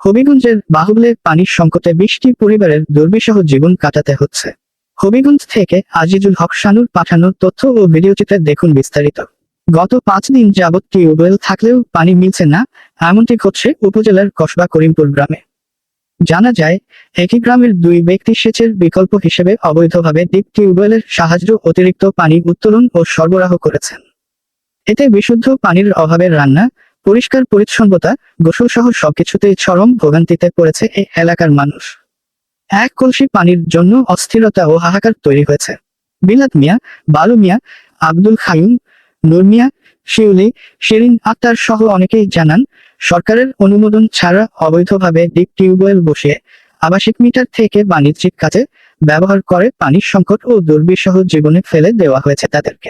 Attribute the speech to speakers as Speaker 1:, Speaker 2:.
Speaker 1: হবিগঞ্জের বাহুবলে পানির সংকটে বৃষ্টি পরিবারের দুর্বিষহ জীবন কাটাতে হচ্ছে। হবিগঞ্জ থেকে আজিজুল হক শানুর পাঠানো তথ্য ও ভিডিওচিত্রে দেখুন বিস্তারিত। গত পাঁচ দিন যাবৎ টিউবওয়েল থাকলেও পানি মিলছে না, এমনটি ঘটছে উপজেলার কসবা করিমপুর গ্রামে। জানা যায়, একই গ্রামের দুই ব্যক্তি সেচের বিকল্প হিসেবে অবৈধভাবে ডিপ টিউবওয়েলের সাহায্য অতিরিক্ত পানি উত্তোলন ও সরবরাহ করেছেন। এতে বিশুদ্ধ পানির অভাবে রান্না পরিষ্কার পরিচ্ছন্নতা গোসল সহ সবকিছুতেই চরম ভোগান্তিতে পড়েছে এই এলাকার মানুষ। এক কলসি পানির জন্য অস্থিরতা ও হাহাকার তৈরি হয়েছে। বিলাত মিয়া, বালু মিয়া, আব্দুল খায়ুম, নূর মিয়া, শিউলি, শিরিন আক্তার সহ অনেকেই জানান, সরকারের অনুমোদন ছাড়া অবৈধভাবে ডিপ টিউবওয়েল বসিয়ে আবাসিক মিটার থেকে বাণিজ্যিক কাজে ব্যবহার করে পানির সংকট ও দুর্বিষহ জীবনে ফেলে দেওয়া হয়েছে তাদেরকে।